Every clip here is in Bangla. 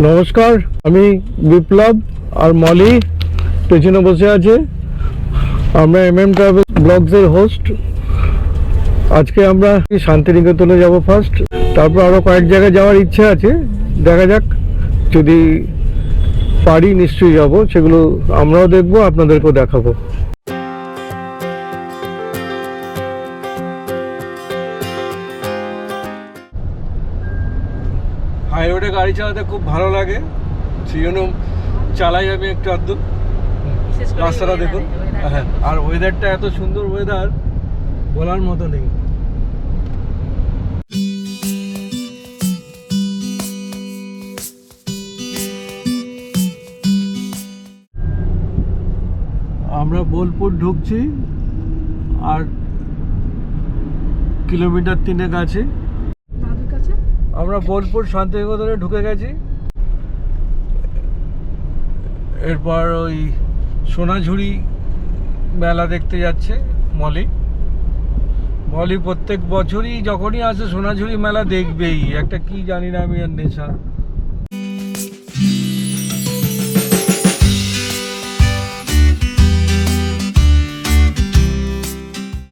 নমস্কার, আমি বিপ্লব আর মলি পেছনে বসে আছে। আমরা এম এম ট্রাভেল ব্লগসের হোস্ট আজকে আমরা শান্তিনিকেতনে যাব ফার্স্ট তারপর আরও কয়েক জায়গায় যাওয়ার ইচ্ছে আছে। দেখা যাক, যদি পারি নিশ্চয়ই যাব। সেগুলো আমরাও দেখব, আপনাদেরকেও দেখাবো। গাড়ি চালাতে খুব ভালো লাগে। সেই জন্য চালাই আমি একটু আধটু রাস্তাটা দেখুন। হ্যাঁ আর ওয়েদারটা এত সুন্দর ওয়েদার বলার মতো নেই। আমরা বোলপুর ঢুকছি আর কিলোমিটার তিনেক আছে। কাছে আমরা বোলপুর শান্তিনিকেতনে ঢুকে গেছি। এরপর ওই সোনাঝুরি মেলা দেখতে যাচ্ছে মলি। মলি প্রত্যেক বছরই যখনই আসে সোনাঝুরি মেলা দেখবেই। একটা কি জানি না আমি আর নেশা।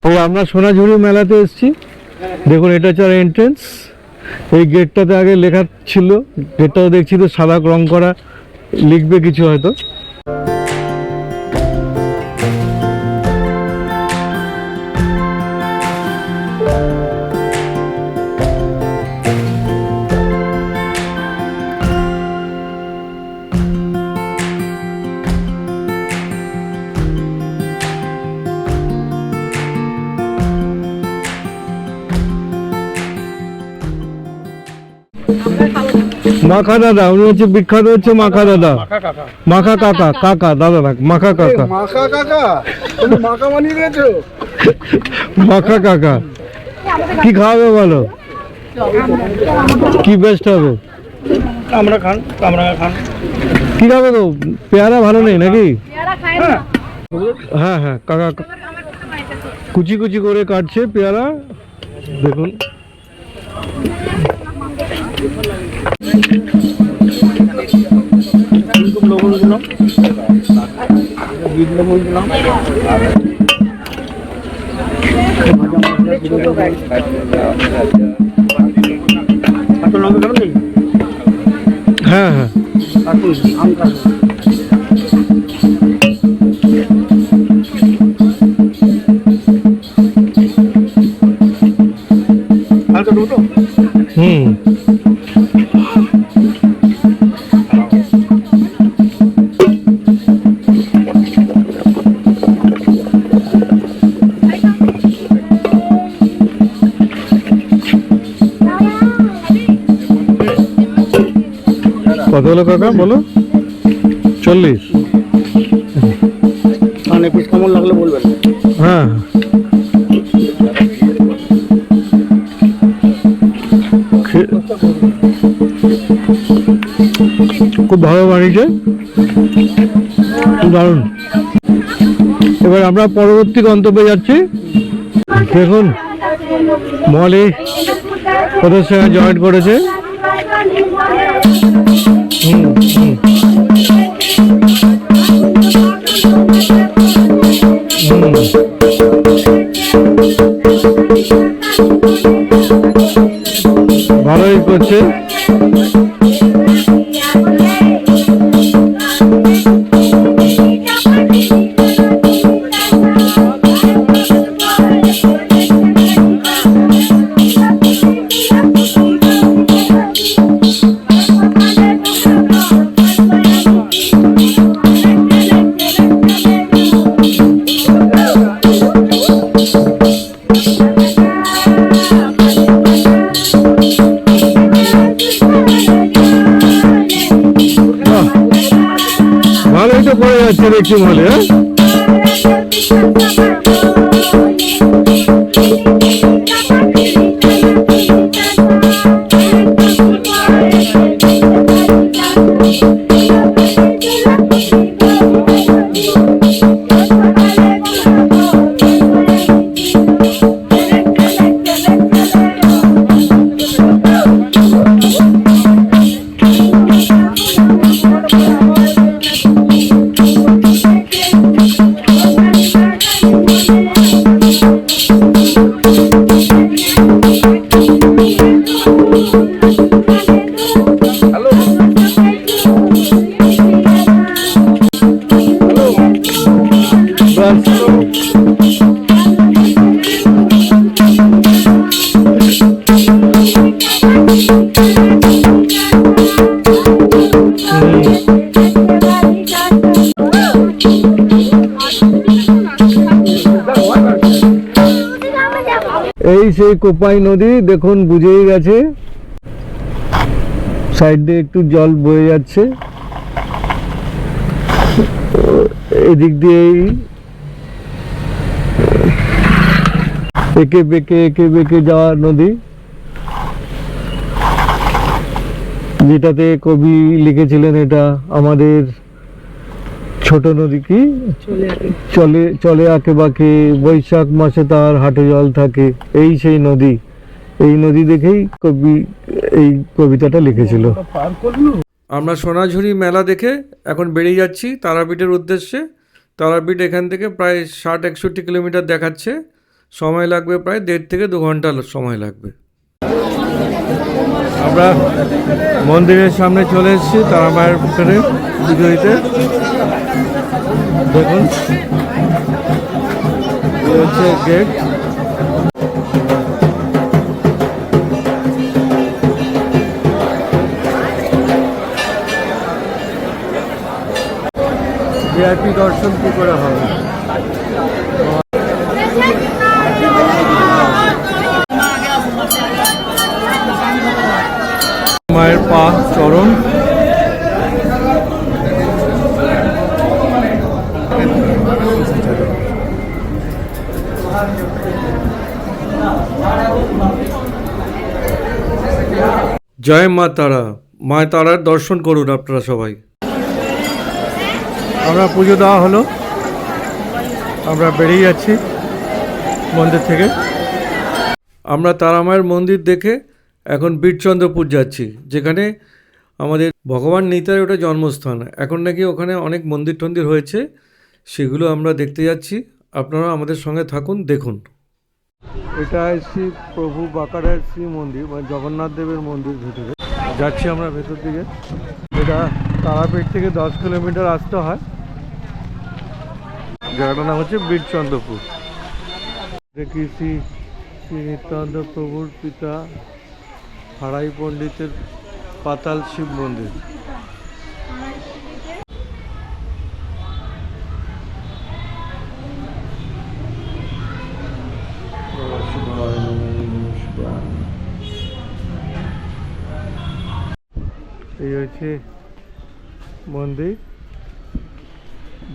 এই আমরা সোনাঝুরি মেলাতে এসেছি। দেখুন, এটা হচ্ছে এন্ট্রেন্স এই গেটটাতে আগে লেখা ছিল গেটটাও দেখছি তো সাদা রং করা লিখবে কিছু হয়তো। মাখা দাদা উনি হচ্ছে বিখ্যাত হচ্ছে মাখা দাদা। মাখা কাকা। কাকা দাদা না মাখা কাকা। মাখা কাকা তুমি মাখা বানিয়ে দিয়েছ? মাখা কাকা। কি খাওয়াবে বলো? কি বেস্ট হবে? আমরা খান আমরা খান। কি খাবে গো পেয়ারা ভালো নেই নাকি? পেয়ারা খায় না। হ্যাঁ হ্যাঁ কাকা। কুচি কুচি করে কাটছে পেয়ারা। দেখুন। লবণ দিলাম বিট লবণ দিলাম এত লঙ্কা খাবেন নেই হ্যাঁ হ্যাঁ কাটুন আম কাটুন হালকা দেবো তো হুম কত হলো কাকা বলো। চল্লিশ। মানে পিস কেমন লাগলে বলবেন? হ্যাঁ। খুব ভালো বানিয়েছে। দারুণ। এবার আমরা পরবর্তী গন্তব্যে যাচ্ছি। দেখুন মলি ওদের সঙ্গে জয়েন করেছে। ভালোই করছে। পড়ে যাচ্ছে কোপাই নদী, দেখুন, বুঝেই গেছে। সাইড দিয়ে একটু জল বয়ে যাচ্ছে। এদিক দিয়েই একে বেঁকে একে বেঁকে যাওয়া নদী। যেটাতে কবি লিখেছিলেন এটা আমাদের ছোট নদী কি? চলে চলে আঁকে বাঁকে বৈশাখ মাসে তার হাটে জল থাকে এই সেই নদী। এই নদী দেখেই কবি এই কবিতাটা লিখেছিল। আমরা সোনাঝুরি মেলা দেখে এখন বেরিয়ে যাচ্ছি তারাপীঠের উদ্দেশ্যে। তারাপীঠ এখান থেকে প্রায় ষাট একষট্টি কিলোমিটার দেখাচ্ছে। সময় লাগবে প্রায় দেড় থেকে দু ঘণ্টা সময় লাগবে। আমরা মন্দিরের সামনে চলে এসেছি তারা মায়ের ভিতরে পুজো দিতে। দেখুন। হচ্ছে গেট ভিআইপি দর্শন কি করে হবে? মায়ের পা চরণ। জয় মা তারা। মা তারার দর্শন করুন আপনারা সবাই। আমরা পুজো দেওয়া হলো। আমরা বেরিয়ে যাচ্ছি মন্দির থেকে। আমরা তারামায়ের মন্দির দেখে এখন বীরচন্দ্রপুর যাচ্ছি যেখানে আমাদের ভগবান নিতার ওটা জন্মস্থান। এখন নাকি ওখানে অনেক মন্দির টন্দির হয়েছে সেগুলো আমরা দেখতে যাচ্ছি। আপনারা আমাদের সঙ্গে থাকুন দেখুন। এটা শ্রী প্রভু বাঁকারের শ্রী মন্দির মানে জগন্নাথ দেবের মন্দির ভেতরে। যাচ্ছি আমরা ভেতর দিকে। এটা তারাপীঠ থেকে দশ কিলোমিটার আসতে হয়। জায়গাটার নাম হচ্ছে বীরচন্দ্রপুর। দেখি শ্রী শ্রী নিত্যানন্দ প্রভুর পিতা, হারাই পণ্ডিতের পাতাল শিব মন্দির। এই হচ্ছে মন্দির,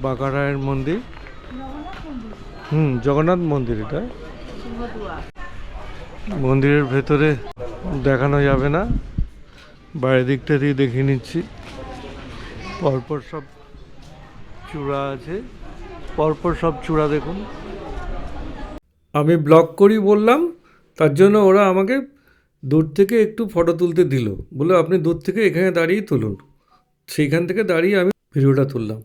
বাঁকারায়ের মন্দির। হুম, জগন্নাথ মন্দির এটা। মন্দিরের ভেতরে দেখানো যাবে না। বাইরের দিকটা দিয়ে দেখে নিচ্ছি। পরপর সব চূড়া আছে। পরপর সব চূড়া দেখুন। আমি ব্লক করি বললাম, তার জন্য ওরা আমাকে দূর থেকে একটু ফটো তুলতে দিল। বলে আপনি দূর থেকে এখানে দাঁড়িয়ে তুলুন। সেইখান থেকে দাঁড়িয়ে আমি ভিডিওটা তুললাম।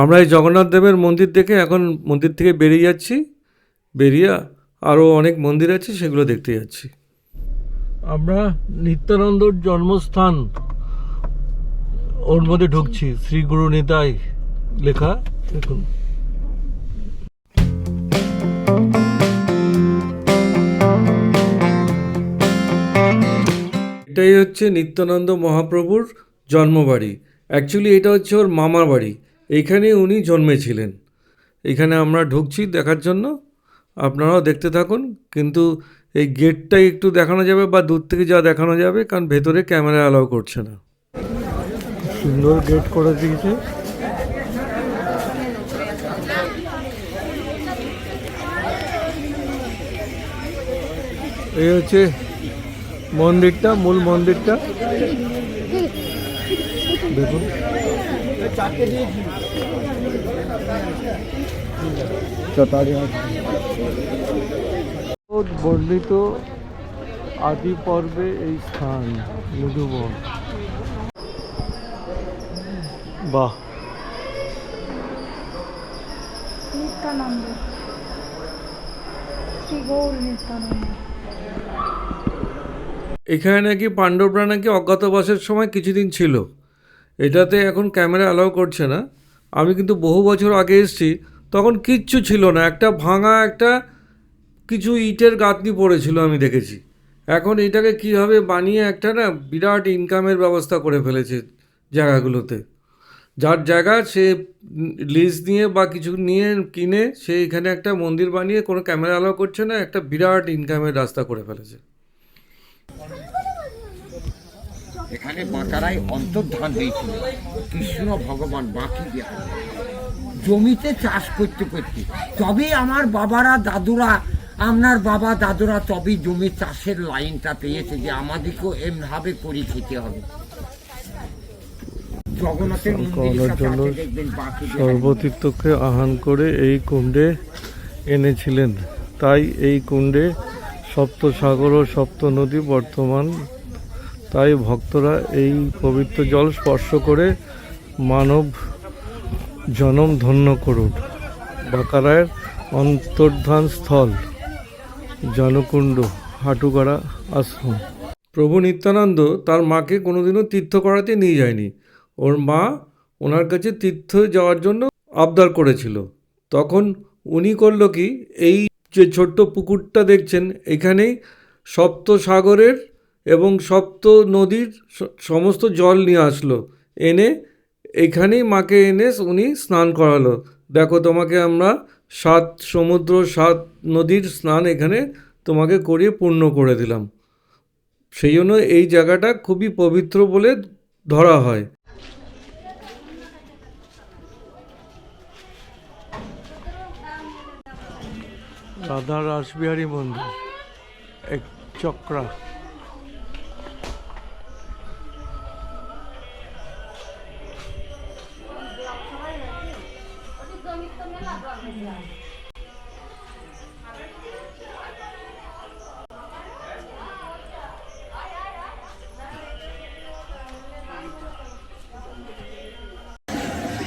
আমরা এই জগন্নাথ দেবের মন্দির দেখে এখন মন্দির থেকে বেরিয়ে যাচ্ছি। বেরিয়ে আরও অনেক মন্দির আছে সেগুলো দেখতে যাচ্ছি। আমরা নিত্যানন্দর জন্মস্থান। ওর মধ্যে ঢুকছি। শ্রী গুরু নিতাই লেখা, দেখুন। এটাই হচ্ছে নিত্যানন্দ মহাপ্রভুর জন্মবাড়ি। অ্যাকচুয়ালি এটা হচ্ছে ওর মামার বাড়ি। এইখানে উনি জন্মেছিলেন। এখানে আমরা ঢুকছি দেখার জন্য। আপনারাও দেখতে থাকুন। কিন্তু এই গেটটাই একটু দেখানো যাবে বা দূর থেকে যা দেখানো যাবে, কারণ ভেতরে ক্যামেরা অ্যালাউ করছে না। সুন্দর গেট করে দিয়েছে। এই হচ্ছে মন্দিরটা, মূল মন্দিরটা। দেখুন। বর্ণিত আদি পর্বে এই স্থান মধুবন বাহ। নিত্যানন্দ। শ্রী গৌর নিত্যানন্দ। এখানে নাকি পাণ্ডবরা নাকি অজ্ঞাতবাসের সময় কিছুদিন ছিল। এটাতে এখন ক্যামেরা অ্যালাউ করছে না। আমি কিন্তু বহু বছর আগে এসেছি তখন কিচ্ছু ছিল না। একটা ভাঙা একটা কিছু ইটের গাঁথনি পড়েছিল আমি দেখেছি। এখন এটাকে কীভাবে বানিয়ে একটা না বিরাট ইনকামের ব্যবস্থা করে ফেলেছে জায়গাগুলোতে। যার জায়গা সে লিজ নিয়ে বা কিছু নিয়ে কিনে সে এখানে একটা মন্দির বানিয়ে কোনো ক্যামেরা অ্যালাউ করছে না, একটা বিরাট ইনকামের রাস্তা করে ফেলেছে। এখানে বাঁকারায় অন্তর্ধান হয়েছিল কৃষ্ণ ভগবান বাঁকি জমিতে চাষ করতে করতে, তবে আমার বাবারা, দাদুরা, আপনার বাবা, দাদুরা তবে জমি চাষের লাইনটা পেয়েছে যে আমাদেরকেও এমভাবে করে খেতে হবে। জগন্নাথের জন্য সর্বতীর্থকে আহ্বান করে এই কুণ্ডে এনেছিলেন। তাই এই কুণ্ডে সপ্ত সাগর ও সপ্ত নদী বর্তমান। তাই ভক্তরা এই পবিত্র জল স্পর্শ করে মানব জনম ধন্য করুন। বাঁকারায়ের অন্তর্ধান স্থল জনকুণ্ড হাটুগাড়া আশ্রম। প্রভু নিত্যানন্দ তার মাকে কোনোদিনও তীর্থ করাতে নিয়ে যায়নি। ওর মা ওনার কাছে তীর্থ যাওয়ার জন্য আবদার করেছিল। তখন উনি করল কি, এই যে ছোট্ট পুকুরটা দেখছেন, এখানেই সপ্ত সাগরের এবং সপ্ত নদীর সমস্ত জল নিয়ে আসলো। এনে এখানেই মাকে এনে উনি স্নান করালো। দেখো তোমাকে আমরা সাত সমুদ্র, সাত নদীর স্নান এখানে তোমাকে করিয়ে পূর্ণ করে দিলাম। সেই জন্য এই জায়গাটা খুবই পবিত্র বলে ধরা হয়। রাধা রাসবিহারী মন্দির এক চক্রা।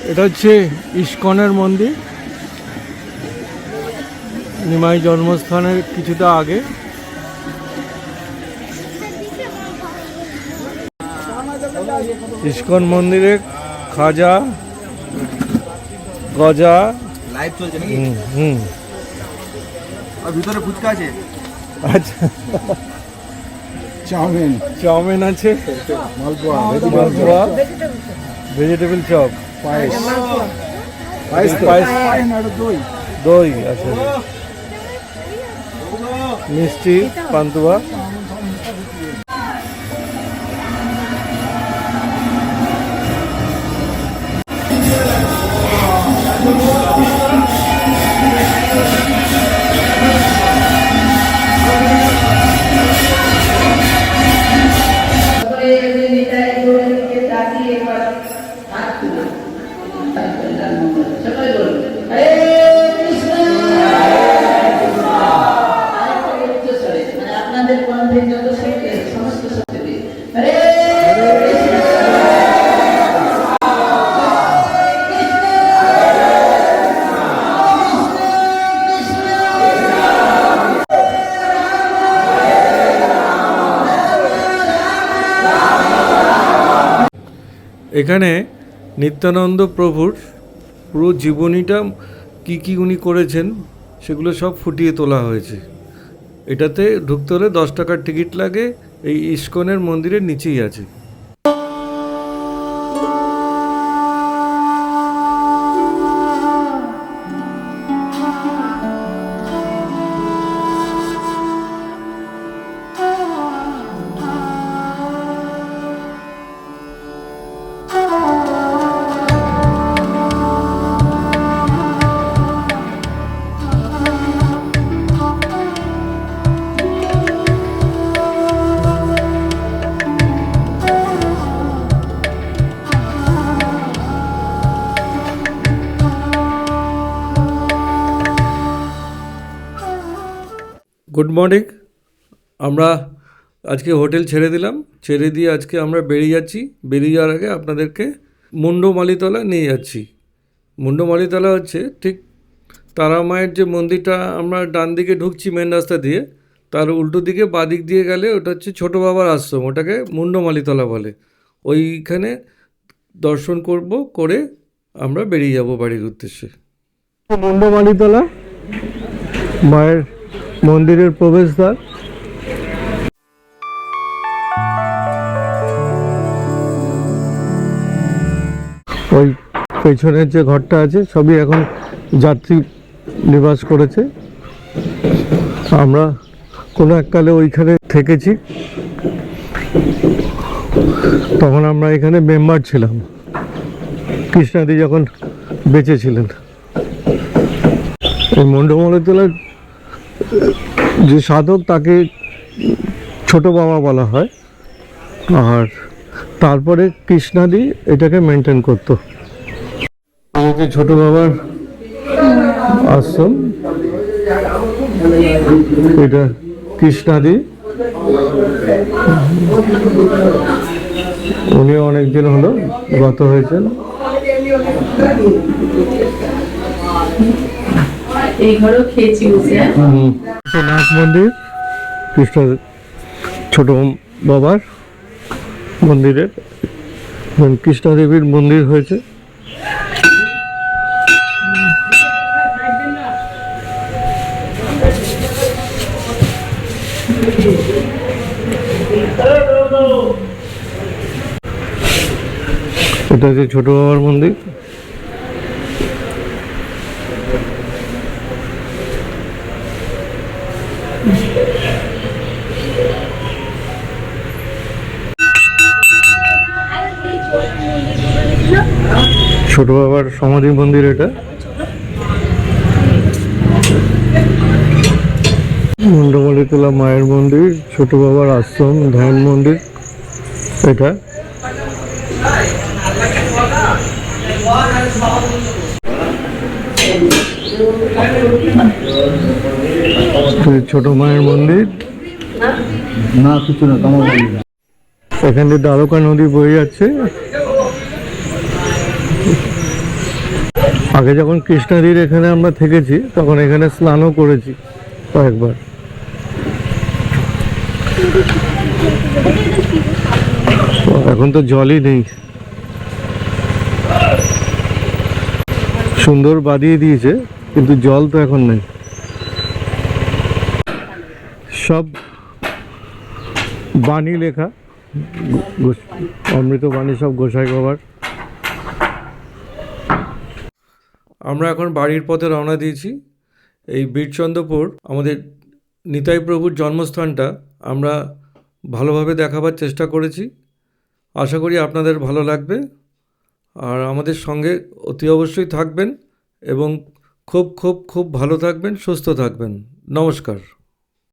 এটা হচ্ছে ইস্কনের মন্দির। নিমাই জন্মস্থানের কিছুটা আগে। ইস্কন মন্দিরে খাজা গজা লাইভ চলছে নাকি? হুম আর ভিতরে ফুচকা আছে? আচ্ছা। Chow mein. চাউমিন আছে। মালপোয়া মালপোয়া ভেজিটেবল চপ। পায়েস। পায়েস পায়েস। দই। দই আছে মিষ্টি পান্তুয়া। এখানে নিত্যানন্দ প্রভুর পুরো জীবনীটা কি কি উনি করেছেন সেগুলো সব ফুটিয়ে তোলা হয়েছে। এটাতে ঢুকতে হলে দশ টাকার টিকিট লাগে, এই ইস্কনের মন্দিরের নিচেই আছে। গুড মর্নিং আমরা আজকে হোটেল ছেড়ে দিলাম। ছেড়ে দিয়ে আজকে আমরা বেরিয়ে যাচ্ছি। বেরিয়ে যাওয়ার আগে আপনাদেরকে মুন্ডমালিতলা নিয়ে যাচ্ছি। মুন্ডমালিতলা হচ্ছে ঠিক তারা মায়ের যে মন্দিরটা, আমরা ডান দিকে ঢুকছি মেন রাস্তা দিয়ে, তার উল্টো দিকে বাদিক দিয়ে গেলে ওটা হচ্ছে ছোটো বাবার আশ্রম, ওটাকে মুন্ডমালিতলা বলে। ওইখানে দর্শন করব, করে আমরা বেরিয়ে যাব বাড়ির উদ্দেশ্যে। মুন্ডমালিতলা মায়ের মন্দিরের প্রবেশদ্বার। ওই পেছনের যে ঘরটা আছে, সবই এখন যাত্রী নিবাস করেছে। আমরা কোনো এককালে ওইখানে থেকেছি। তখন আমরা এখানে মেম্বার ছিলাম। কৃষ্ণাদি যখন বেঁচে ছিলেন। এই মণ্ডমলের যে সাধক তাকে ছোট বাবা বলা হয়, আর তারপরে কৃষ্ণাদি এটাকে মেনটেন করতো। আমাকে ছোট বাবার আশ্রম, এটা কৃষ্ণাদি। উনি অনেকদিন হলো গত হয়েছেন। এই ঘরেও খেয়েছি মন্দির কৃষ্ণ ছোট বাবার মন্দিরের। কৃষ্ণদেবীর মন্দির হয়েছে। এটা হচ্ছে ছোট বাবার মন্দির। ছোট বাবার সমাধি মন্দির এটা। মুন্ডমলিতলা মায়ের মন্দির ছোট বাবার আশ্রম ধ্যান মন্দির এটা। ছোট মায়ের মন্দির। না কিছু না এখান দিয়ে দ্বারকা নদী বয়ে যাচ্ছে। আগে যখন কৃষ্ণাদির এখানে আমরা থেকেছি, তখন এখানে স্নানও করেছি কয়েকবার। এখন তো জলই নেই। সুন্দর বাদিয়ে দিয়েছে, কিন্তু জল তো এখন নেই। সব বাণী লেখা অমৃত বাণী সব গোসাই বাবার। আমরা এখন বাড়ির পথে রওনা দিয়েছি। এই বীরচন্দ্রপুর আমাদের নিতাই প্রভুর জন্মস্থানটা আমরা ভালোভাবে দেখাবার চেষ্টা করেছি। আশা করি আপনাদের ভালো লাগবে। আর আমাদের সঙ্গে অতি অবশ্যই থাকবেন এবং খুব খুব খুব ভালো থাকবেন সুস্থ থাকবেন। নমস্কার।